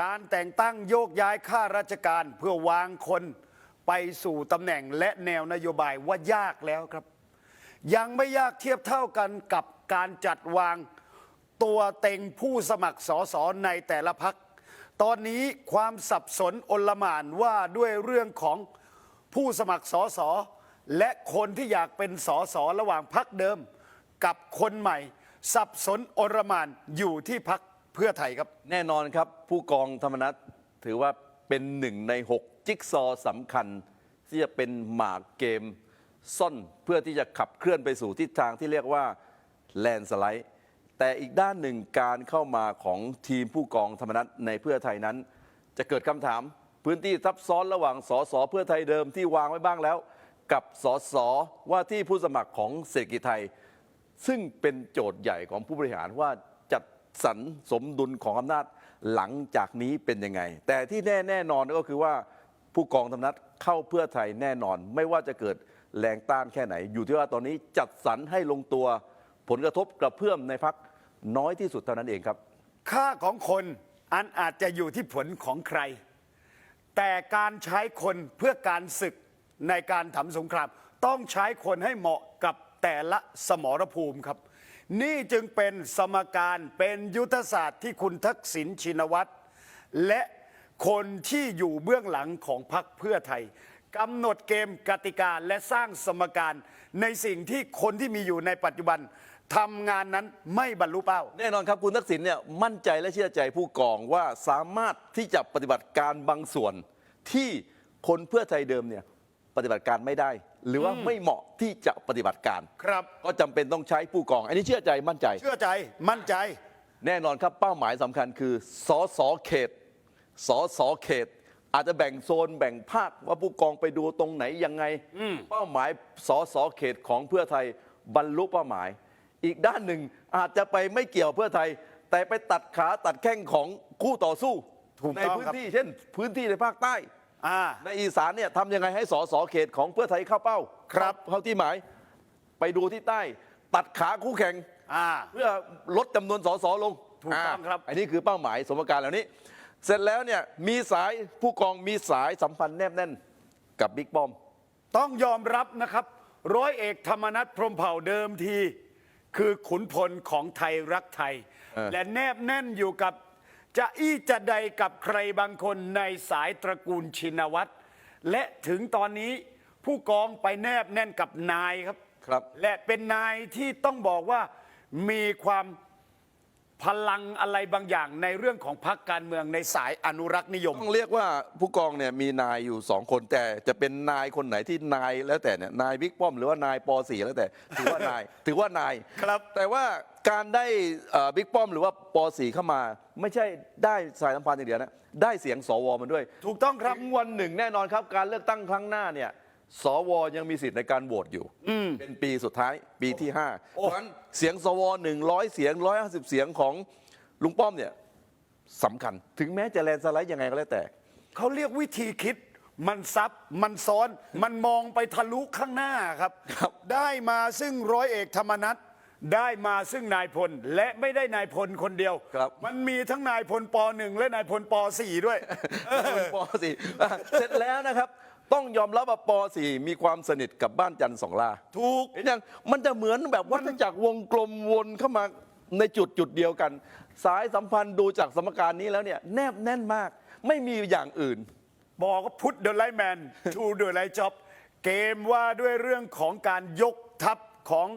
การแต่งตั้งโยกย้ายข้าราชการเพื่อวางคนไปสู่ตำแหน่งและแนวนโยบายว่ายากแล้วครับ ยังไม่ยากเทียบเท่ากันกับการจัดวางตัวเต็งผู้สมัครสอสอในแต่ละพัก ตอนนี้ความสับสนอนลหม่านว่าด้วยเรื่องของผู้สมัครสอสอและคนที่อยากเป็นสอสอระหว่างพักเดิม กับคนใหม่ สับสนอนลหม่านอยู่ที่พัก เพื่อไทยครับ แน่นอนครับ ผู้กองธรรมนัฐถือว่าเป็นหนึ่งใน 6 จิ๊กซอสำคัญ ที่จะเป็นหมากเกม ซ่อนเพื่อที่จะขับเคลื่อนไปสู่ทิศทางที่เรียกว่าแลนสไลด์แต่อีกด้านหนึ่งการเข้ามาของทีมผู้กองธรรมนัฐในเพื่อไทยนั้น จะเกิดคำถาม พื้นที่ซับซ้อนระหว่างสสเพื่อไทยเดิมที่วางไว้บ้างแล้ว กับสสว่าที่ผู้สมัครของเศรษฐกิจไทย ซึ่งเป็นโจทย์ใหญ่ของผู้บริหารว่า สรรสมดุลของอำนาจหลังจากนี้เป็นยังไง แต่ที่แน่แน่นอนก็คือว่าผู้กองธรรมนัฐเข้าเพื่อไทยแน่นอน ไม่ว่าจะเกิดแรงต้านแค่ไหน อยู่ที่ว่าตอนนี้จัดสรรให้ลงตัว ผลกระทบกระเพื่อมในพักน้อยที่สุดเท่านั้นเองครับ ค่าของคนอันอาจจะอยู่ที่ผลของใคร แต่การใช้คนเพื่อการศึกในการทำสงคราม ต้องใช้คนให้เหมาะกับแต่ละสมรภูมิครับ นี่จึงเป็นสมการเป็นยุทธศาสตร์ที่คุณทักษิณชินวัตรและคนที่อยู่เบื้องหลังของพรรคเพื่อไทยกำหนดเกมกติกาและสร้างสมการในสิ่งที่คนที่มีอยู่ในปัจจุบันทำงานนั้นไม่บรรลุเป้า แน่นอนครับคุณทักษิณเนี่ยมั่นใจและเชื่อใจผู้กองว่าสามารถที่จะปฏิบัติการบางส่วนที่คนเพื่อไทยเดิมเนี่ยปฏิบัติการไม่ได้ หรือว่าไม่เหมาะที่จะปฏิบัติการ ครับ ก็จำเป็นต้องใช้ผู้กอง อันนี้เชื่อใจมั่นใจ เชื่อใจมั่นใจ แน่นอนครับเป้าหมายสำคัญคือสอสอเขตสอสอเขต อาจจะแบ่งโซนแบ่งภาคว่าผู้กองไปดูตรงไหนยังไง เป้าหมายสอสอเขตของเพื่อไทยบรรลุเป้าหมาย อีกด้านหนึ่งอาจจะไปไม่เกี่ยวเพื่อไทย แต่ไปตัดขาตัดแข้งของคู่ต่อสู้ ถูกในต้องพื้นครับ ที่เช่น พื้นที่ในภาคใต้ อ่าในอีสานเนี่ยทำยังไงให้สอสอเขตของเพื่อไทยเข้าเป้าครับ เข้าที่หมาย ไปดูที่ใต้ ตัดขาคู่แข่ง อ่า เพื่อลดจำนวนสสลงถูกต้องครับอันนี้คือเป้าหมายสมการเหล่านี้ เสร็จแล้วเนี่ยมีสายผู้กองมีสายสัมพันธ์แนบแน่นกับบิ๊กป้อม ต้องยอมรับนะครับ ร้อยเอกธรรมนัฐพรหมเผ่าเดิมที คือขุนพลของไทยรักไทย เออ และแนบแน่นอยู่กับ จะอี้จะใดกับใครบางคนในสายตระกูลชินวัตรและถึงตอนนี้ผู้กองไปแนบแน่นกับนายครับครับ และเป็นนายที่ต้องบอกว่ามีความ พลังอะไรบางอย่างในเรื่องของพรรคการเมืองในสายอนุรักษ์นิยม ต้องเรียกว่าผู้กองเนี่ยมีนายอยู่สองคนแต่จะเป็นนายคนไหนที่นายแล้วแต่เนี่ยนายบิ๊กป้อมหรือว่านายป .4 แล้วแต่ถือว่านาย ถือว่านายครับ แต่ว่าการได้เอ่อบิ๊กป้อมหรือว่าป .4 เข้ามา ไม่ใช่ได้สายสัมพันธ์อย่างเดียวนะได้เสียงสวมันด้วย ถูกต้องครับถึงวันหนึ่งแน่นอนครับ การเลือกตั้งครั้งหน้าเนี่ย สวยังมีสิทธิ์ในการโหวตอยู่ เป็นปีสุดท้ายปีที่ 5 เพโอ้ราะฉะนั้นเสียงสว100เสียง150เสียงของลุงป้อมเนี่ยสำคัญ ถึงแม้จะแลนด์สไลด์ยังไงก็แล้วแต่ เขาเรียกวิธีคิด มันซับมันซ้อน มันมองไปทะลุข้างหน้าครับ ครับ ได้มาซึ่งร้อยเอกธรรมนัฐได้มาซึ่งนายพลและไม่ได้นายพลคนเดียว ครับ มันมีทั้งนายพลปหนึ่งและนายพลปสี่ด้วยเป็นป .4 อะเสร็จแล้วนะครับ ต้องยอมรับว่าป .4 มีความสนิทกับบ้านจันทร์สองล่าถูก เห็นยังมันจะเหมือนแบบวัฏจักรวงกลมวนเข้ามาในจุดจุดเดียวกัน สายสัมพันธ์ดูจากสมการนี้แล้วเนี่ยแนบแน่นมาก ไม่มีอย่างอื่น บอกว่าพุทธเดอะไลแมนทูเดอะไลจ็อบเกมว่าด้วยเรื่องของการยกทัพของ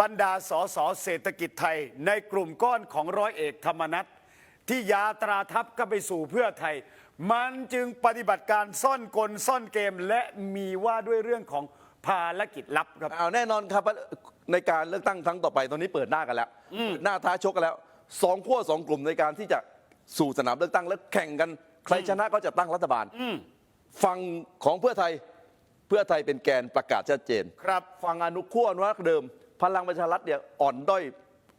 บรรดาสสเศรษฐกิจไทย ในกลุ่มก้อนของร้อยเอกธรรมนัฐที่ยาตราทัพก็ไปสู่เพื่อไทย มันจึงปฏิบัติการซ่อนกลซ่อนเกมและมีว่าด้วยเรื่องของภารกิจลับครับ เอาแน่นอนครับว่าในการเลือกตั้งครั้งต่อไปตอนนี้เปิดหน้ากันแล้วเปิดหน้าท้าชกกันแล้วสองขั้วสองกลุ่มในการที่จะสู่สนามเลือกตั้งแล้วแข่งกัน ใครชนะก็จะตั้งรัฐบาลฝั่งของเพื่อไทยเพื่อไทยเป็นแกนประกาศชัดเจน ครับฝั่งอนุขั้วอนุรักษ์เดิม พลังประชารัฐเนี่ยอ่อนด้อย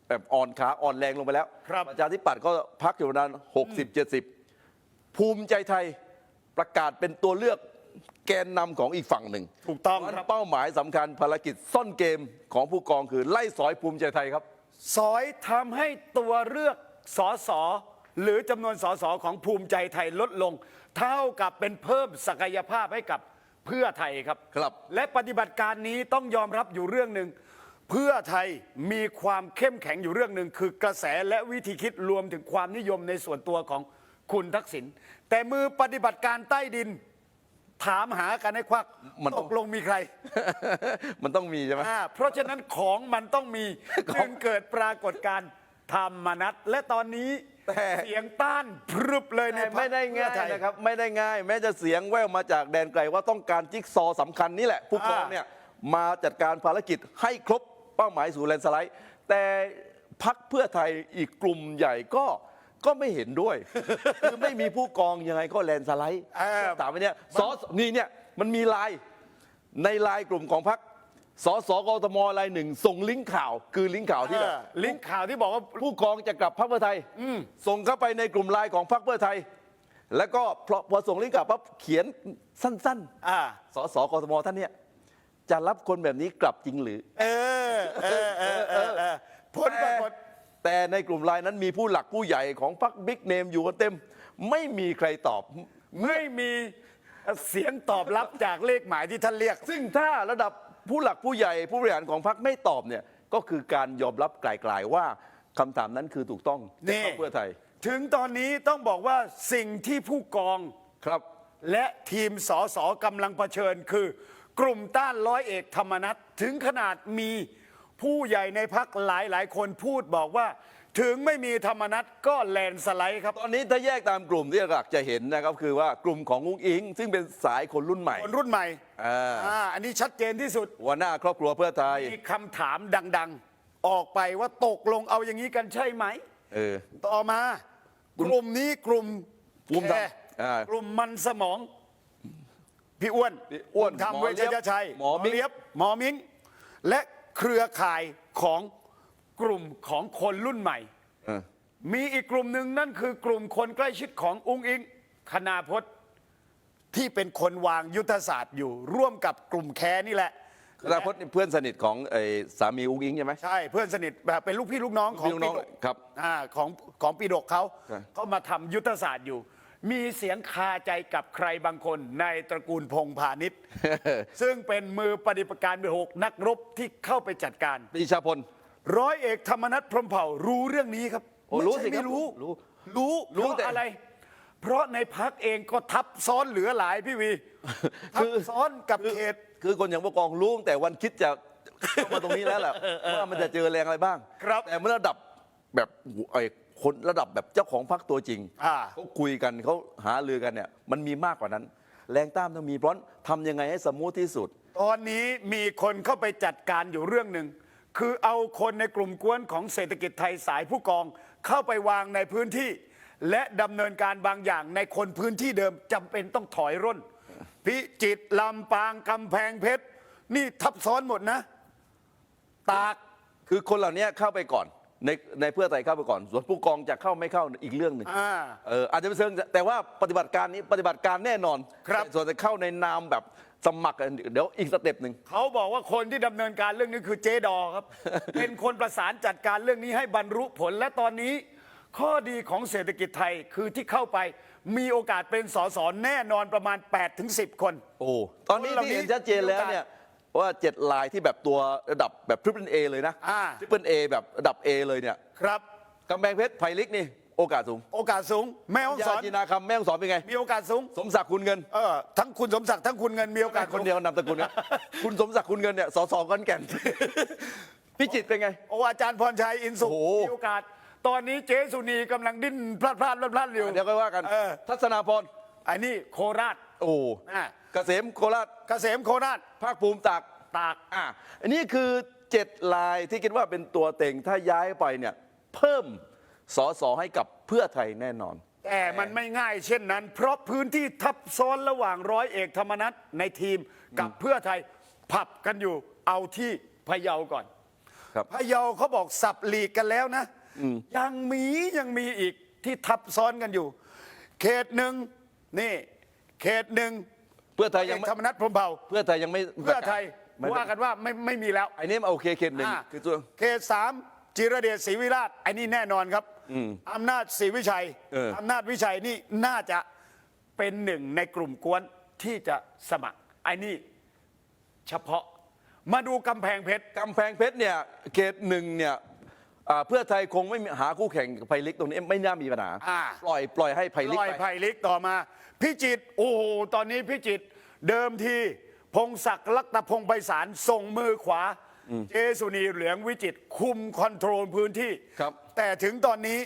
แบบอ่อนขาอ่อนแรงลงไปแล้วครับประชาธิปัตย์ก็พักอยู่ประมาณ60 70 ภูมิใจไทยประกาศเป็นตัวเลือกแกนนำของอีกฝั่งหนึ่งถูกต้องเพราะฉะคนั้รับนเป้าหมายสำคัญภารกิจซ่อนเกมของผู้กองคือไล่สอยภูมิใจไทยครับ สอยทำให้ตัวเลือกสอสอหรือจำนวนสสของภูมิใจไทยลดลง เท่ากับเป็นเพิ่มศักยภาพให้กับเพื่อไทยครับ ครับ และปฏิบัติการนี้ต้องยอมรับอยู่เรื่องหนึ่งเพื่อไทยมีความเข้มแข็งอยู่เรื่องหนึ่งคือกระแสและวิธีคิดรวมถึงความนิยมในส่วนตัวของ คุณทักษิณแต่มือปฏิบัติการใต้ดิน ถามหากันให้ควักมันต้ตอง กลงมีใครมันต้องมีใช่ไหม อ่าเพราะฉะนั้นของมันต้องมีจึงเกิดปรากฏการณ์ธรรมนัตและตอนนี้แต่ เสียงต้านพรึบเลยในแต่พรรคไม่ได้ง่ายเพื่อทนะครับไม่ได้ง่าย แม้จะเสียงแว่วมาจากแดนไกลว่าต้องการจิ๊กซอว์สำคัญนี่แหละ ผู้กองอ่า เนี่ยมาจัดการภารกิจให้ครบเป้าหมายสู่แลนด์สไลด์ แต่พักเพื่อไทยอีกกลุ่มใหญ่ก็ ก็ไม่เห็นด้วย คือไม่มีผู้กองยังไงก็แลนด์สไลด์เออถามไปเนี่ยสอนี่เนี่ยมันมีไลน์ในไลน์กลุ่มของพักสสกทมรายหนึ่งส่งลิงก์ข่าว คือลิงก์ข่าวที่แบบเออลิงก์ข่าวที่บอกว่า ผู้กองจะกลับพรรคเพื่อไทยส่งเข้าไปในกลุ่มไลน์ของพรรคเพื่อไทย แล้วก็พอพอส่งลิงก์กลับปั๊บเขียนสั้นอ่า ๆสสกทมท่านเนี่ยจะรับคนแบบนี้กลับจริงหรือ เออเออเออเออเออผลปรากฏ แต่ในกลุ่มไลน์นั้นมีผู้หลักผู้ใหญ่ของพรรคบิ๊กเนมอยู่กันเต็ม ไม่มีใครตอบ ไม่มีเสียงตอบรับจากเลขหมายที่ท่านเรียก ซึ่งถ้าระดับผู้หลักผู้ใหญ่ผู้บริหารของพรรคไม่ตอบเนี่ยก็คือการยอมรับไกลๆว่าคำถามนั้นคือถูกต้องนี่ จากพรรคเพื่อไทยถึงตอนนี้ต้องบอกว่าสิ่งที่ผู้กอง ครับ และทีมสอสอกำลังเผชิญคือกลุ่มต้านร้อยเอกธรรมนัฐถึงขนาดมี ผู้ใหญ่ในพักหลายหลายๆคนพูดบอกว่า ถึงไม่มีธรรมนัฐก็แลนด์สไลด์ครับ ตอนนี้ถ้าแยกตามกลุ่มที่หลักจะเห็นนะครับคือว่ากลุ่มของอุ้งอิง ซึ่งเป็นสายคนรุ่นใหม่ คนรุ่นใหม่อ่าอ่าอันนี้ชัดเจนที่สุด หัวหน้าครอบครัวเพื่อไทยมีคำถามดัง ๆ ออกไปว่าตกลงเอาอย่างนี้กันใช่ไหม เออ ต่อมากลุ่มนี้กลุ่มภูมิธรรมแคร์อ่ากลุ่มมันสมอง พี่อ้วนพี่อ้วนทำหมอเวเลี๊ชยบยชัยหมอมิ้งเลียบหมอมิ้ง และ เครือข่ายของกลุ่มของคนรุ่นใหม่ เออมีอีกกลุ่มหนึ่งนั่นคือกลุ่มคนใกล้ชิดของอุ้งอิงคณาพจน์ที่เป็นคนวางยุทธศาสตร์อยู่ ร่วมกับกลุ่มแคร์นี่แหละคณะพจน์นี่เพื่อนสนิทของไอ้สามีอุ้งอิงใช่ไหม ใช่เพื่อนสนิทแบบเป็นลูกพี่ลูกน้องของลูกพี่ลูกน้องปิดกครับอ่าของของปีดกเขาครับ เขามาทำยุทธศาสตร์อยู่ มีเสียงคาใจกับใครบางคนในตระกูลพงษ์พาณิชย์ ซึ่งเป็นมือปฏิบัติการเบอร์หกนักรบที่เข้าไปจัดการ ปรีชาพล ร้อยเอกธรรมนัฐพรหมเผ่ารู้เรื่องนี้ครับโอ้ไม่รู้ใช่สิครับไม่รู้ รู้รู้รู้เพราะแต่อะไร เพราะในพักเองก็ทับซ้อนเหลือหลายพี่วีทัคืบอซ้อนกับเขต คือคนอย่างพวกกองรู้ตั้งแต่วันคิดจะเข้ามาตรงนี้แล้วแหละว่ามันจะเจอแรงอะไรบ้าง ครับ แต่เมื่อระดับแบบไอ้ คนระดับแบบเจ้าของพรรคตัวจริงอ่า เขาคุยกันเขาหาลือกันเนี่ยมันมีมากกว่านั้น แรงต้านต้องมีเพราะทำยังไงให้สมูทที่สุด ตอนนี้มีคนเข้าไปจัดการอยู่เรื่องหนึ่ง คือเอาคนในกลุ่มกวนของเศรษฐกิจไทยสายผู้กองเข้าไปวางในพื้นที่ และดำเนินการบางอย่างในคนพื้นที่เดิมจำเป็นต้องถอยร่น พิจิตรลำปางกำแพงเพชร นี่ทับซ้อนหมดนะ ตาก คือคนเหล่านี้เข้าไปก่อน ในในเพื่อไทยเข้าไปก่อน ส่วนผู้กองจะเข้าไม่เข้าอีกเรื่องหนึ่งอ่า เอออาจจะเป็นเชิงแต่ว่าปฏิบัติการนี้ปฏิบัติการแน่นอนครับแต่ส่วนจะเข้าในนามแบบสมัครกันเดี๋ยวอีกสเต็ปหนึ่ง เขาบอกว่าคนที่ดำเนินการเรื่องนี้คือเจดอครับ เป็นคนประสานจัดการเรื่องนี้ให้บรรลุผลและตอนนี้ ข้อดีของเศรษฐกิจไทยคือที่เข้าไปมีโอกาสเป็นสสแน่นอนประมาณ8-10ถึง10คน โอ้ ตอนนี้คนเหล่าที่นี้เห็นชัดเจนแล้วเนี่ย ว่าเจ็ดลายที่แบบตัวระดับแบบทริปเปิลเอเลยนะอ่า ทริปเปิลเอแบบระดับ A เลยเนี่ยครับ กำแพงเพชรไผ่ลิกนี่โอกาสสูงโอกาสสูง แม่ฮ่องสยาอนจีนาคำแม่ฮ่องสอนเป็นไง มีโอกาสสูง สมศักดิ์คุณเงินเออทั้งคุณสมศักดิ์ทั้งคุณเงินมีโอกาสคนเดียวนามสกุลนะ คุณสมศักดิ์คุณเงินเนี่ยสสกันแก่น พิจิตรเป็นไง โอ้อาจารย์พรชัยอินสุขโอ้โห มีโอกาส ตอนนี้เจ๊สุนีกำลังดิ้นพลาดพลาดพลาดพลาดอยู่ เดี๋ยวก็ว่ากัน เออ ทัศนาพร อันนี้โคราชโอ้อ่า เกษมโคราชเกษมโคราชภาคภูมิตากตาก อะอันนี้คือเจ็ดลายที่คิดว่าเป็นตัวเต็งถ้าย้ายไปเนี่ยเพิ่มสอสอให้กับเพื่อไทยแน่นอน แต่มันไม่ง่ายเช่นนั้น เพราะพื้นที่ทับซ้อนระหว่างร้อยเอกธรรมนัฐในทีมกับเพื่อไทยผับกันอยู่เอาที่พะเยาก่อนครับ พะเยาเขาบอกสับหลีกกันแล้วนะยังมียังมีอีกที่ทับซ้อนกันอยู่ เขตหนึ่งนี่ เขตหนึ่ง เพื่อไทยเอยังกไม่ธรรมนัฐพรหมเผ่าเพื่อไทยยังไม่เพื่อไทยไม่ว่ากันว่าไม่ไม่มีแล้ว ไอ้นี่มันโอเคเขตหนึ่งอ่าคือตัว เขตสามจิรเดชศรีวิราชไอ้นี่แน่นอนครับอำนาจศรีวิชัยเอออำนาจวิชัยนี่น่าจะเป็นหนึ่งในกลุ่มกวนที่จะสมัครไอ้นี่เฉพาะมาดูกำแพงเพชร กำแพงเพชรเนี่ยเขตหนึ่งเนี่ย อ่าเพื่อไทยคงไม่มีหาคู่แข่งกับไพลิกตรงนี้ไม่น่ามีปัญหาอ่า ปล่อยปล่อยให้ไพลิกลอยไป ไผ่ลิกต่อมา พิจิตรโอ้โหตอนนี้พิจิตรเดิมที พงศักดิ์ลักตะพงศ์ไพศาลส่งมือขวา เจสุนีเหลืองวิจิตรคุมคอนโทรลพื้นที่ ครับ แต่ถึงตอนนี้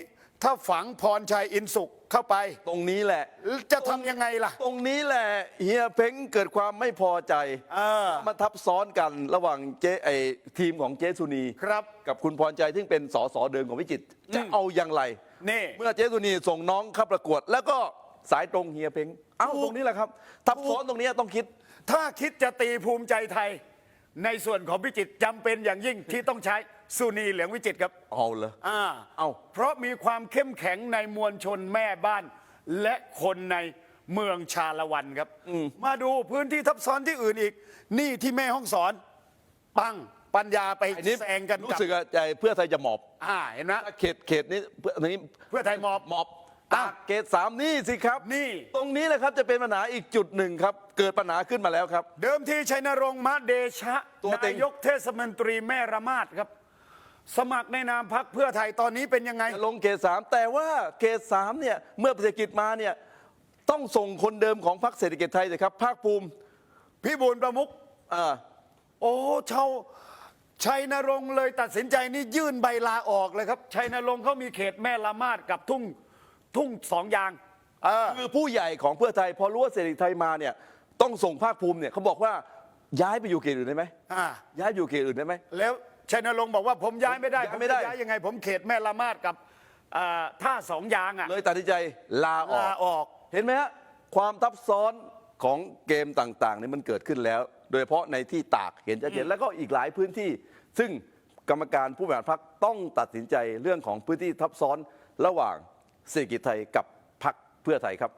ถ้าฝังพรชัยอินสุขเข้าไป ตรงนี้แหละ จะทำยังไงล่ะ ตรงนี้แหละเฮียเพ้งเกิดความไม่พอใจเออมาทับซ้อนกันระหว่างเจไอทีมของเจสุนีครับกับคุณพรใจซึ่งเป็นสสเดิมของพิจิตรจะเอาอย่างไร นี่ เมื่อเจสุนีส่งน้องเข้าประกวด แล้วก็สายตรงเฮียเพ้งเอ้าถูกตรงนี้แหละครับ ทับซ้อนตรงนี้ต้องคิด ถ้าคิดจะตีภูมิใจไทย ในส่วนของพิจิตรจำเป็นอย่างยิ่งที่ต้องใช้ สุนีเหลืองวิจิตรครับ เอาเลย อ่าเอ้าเพราะมีความเข้มแข็งในมวลชนแม่บ้าน และคนในเมืองชาละวันครับ มาดูพื้นที่ทับซ้อนที่อื่นอีก นี่ที่แม่ห้องสอน ปังปัญญาไปอันนี้แซงกันรู้กับสึกว่าใจเพื่อไทยจะหมอบ อ่าเห็นไหมถ้าเขตเขตนี้เพื่ออันนี้เพื่อไทยมอบหมอบอะตากเขตสามนี่สิครับ นี่ ตรงนี้แหละครับจะเป็นปัญหาอีกจุดหนึ่งครับ เกิดปัญหาขึ้นมาแล้วครับ เดิมทีชัยนรงค์มะเดชะตัวเต็นาง ยกเทศมนตรีแม่ระมาดครับ สมัครในนามพักเพื่อไทยตอนนี้เป็นยังไงลงเขตสามแต่ว่าเขตสามเนี่ยเมื่อเศรษฐกิจมาเนี่ยต้องส่งคนเดิมของพรรคเศรษฐกิจไทยเลยครับภาคภูมิพี่บูลประมุกอ่าโอ้ชาวชัยนรงค์เลยตัดสินใจนี่ยื่นใบลาออกเลยครับ ชัยนรงค์เขามีเขตแม่ละมาดกับทุ่งทุ่งสองยางเออ คือผู้ใหญ่ของเพื่อไทย พอรู้ว่าเศรษฐกิจไทยมาเนี่ยต้องส่งภาคภูมิเนี่ยเขาบอกว่าย้ายไปอยู่เขตอื่นได้ไหมอ่า ย้ายไปอยู่เขตอื่นได้ไหม แล้ว ชัยนรงค์บอกว่าผมย้ายไม่ได้ย้ายไม่ได้ ผจะย้ายยังไง ผมเขตแม่ละมาดกับอ่าท่าสองยางอะเลยตัดสินใจลาออก ลาออก เห็นไหมฮะความทับซ้อนของเกมต่างๆนี่มันเกิดขึ้นแล้ว โดยเฉพาะในที่ตากเห็นชัดเจนแล้วก็อีกหลายพื้นที่ ซึ่งกรรมการผู้บริหารพรรคต้องตัดสินใจเรื่องของพื้นที่ทับซ้อนระหว่างเศรษฐกิจไทยกับพรรคเพื่อไทยครับ